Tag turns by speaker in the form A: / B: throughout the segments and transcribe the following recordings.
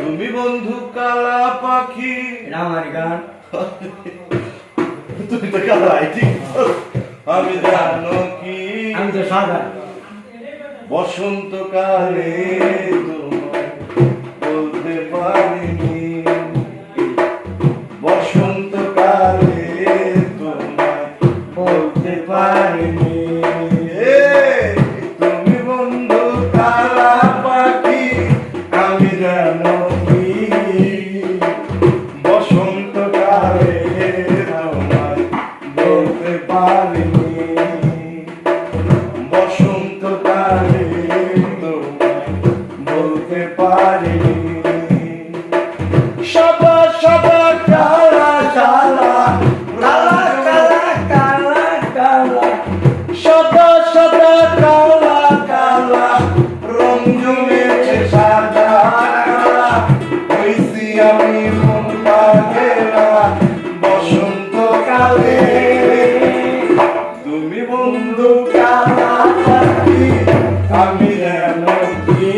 A: তুমি বন্ধু কালা পাখি। আমার গান। তুমি তো আমি জানো কি? আমি তো সাদা। বসন্তকালে তোমায় বলতে পারি
B: আমি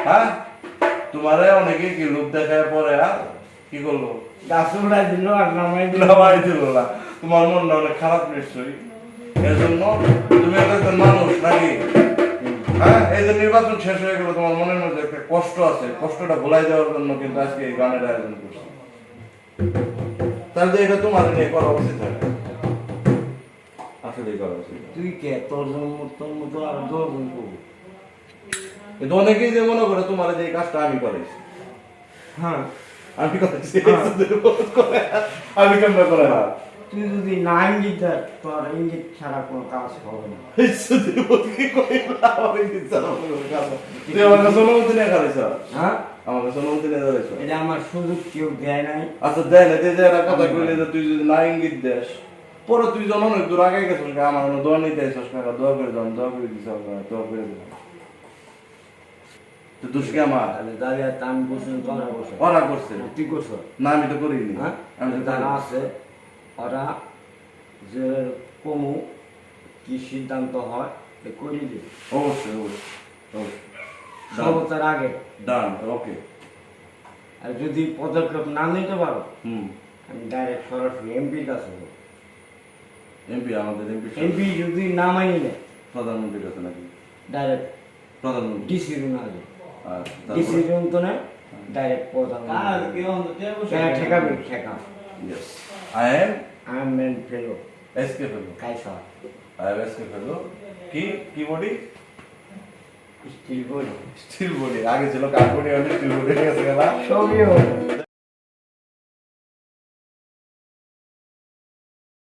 A: হ্যাঁ তোমারে অনেকে কি দেখায় পরে কি করল
B: গাছ উড়াই দিল আর নামাই দিল
A: না তোমার মনটা অনেক খারাপ নিশ্চয়ই এর জন্য তুমি একটা মানুষ নাকি? হ্যাঁ এই যে নির্বাচন শেষ হয়ে গেল তোমার মনের মধ্যে একটা কষ্ট আছে? কষ্টটা ভুলাই দেওয়ার জন্য কিন্তু আজকে এই গানের আয়োজন করছি। তাহলে এটা তোমার নিয়ে করা উচিত হয়। আসলেই করা উচিত
B: তুই কে? তোর জন্য তোর মতো আর দশজন করব।
A: কিন্তু অনেকেই যে মনে করে তোমার যে এই কাজটা আমি করেছি
B: হ্যাঁ।
A: আমি করেছি
B: হ্যাঁ।
A: আমি কেমন করে না
B: তুই যদি না ইঙ্গিত দেয় তোর ইঙ্গিত ছাড়া কোনো কাজ হবে না। হ্যাঁ
A: আমার
B: এটা সুযোগ কেউ দেয় নাই।
A: আচ্ছা দেয় না যে যে কথা কইলে যে তুই যদি না ইঙ্গিত দেস। পরে তুই যখন অনেক দূর আগে গেছিস কা, আমার কোনো দোয়া নিতে আইসস না কা, দোয়া করে দোয়া করে দিস দোয়া করে তো দুষ্কে আমার?
B: দাঁড়িয়ে আমি বসে তোরা বসে।
A: ওরা করছে।
B: তুই করছ?
A: না আমি তো করিনি।
B: হ্যাঁ?
A: আমি তো
B: আছে। ওরা যে কমু কি সিদ্ধান্ত হয় করে দিবে।
A: অবশ্যই অবশ্যই অবশ্যই।
B: আগে।
A: ডান ওকে
B: আর যদি পদক্ষেপ না নিতে পারো
A: হুম।
B: আমি ডাইরেক্ট সরাসরি এমপির কাছে
A: এমপি আমাদের এমপি
B: এমপি যদি না মানি নেয়
A: প্রধানমন্ত্রীর কাছে নাকি?
B: ডাইরেক্ট
A: প্রধানমন্ত্রী।
B: ডিসি রুম আগে ডিসি রুম তো না ডাইরেক্ট প্রধান হ্যাঁ ঠেকাবে ঠেকা
A: Yes. I am?
B: I am main fellow
A: SK fellow.
B: কাইসা
A: I am SK fellow. কি কি বডি
B: স্টিল বলি
A: স্টিল বডি আগে ছিল কাঠ বডি স্টিল বডি হয়ে গেছে গেলা
B: সবই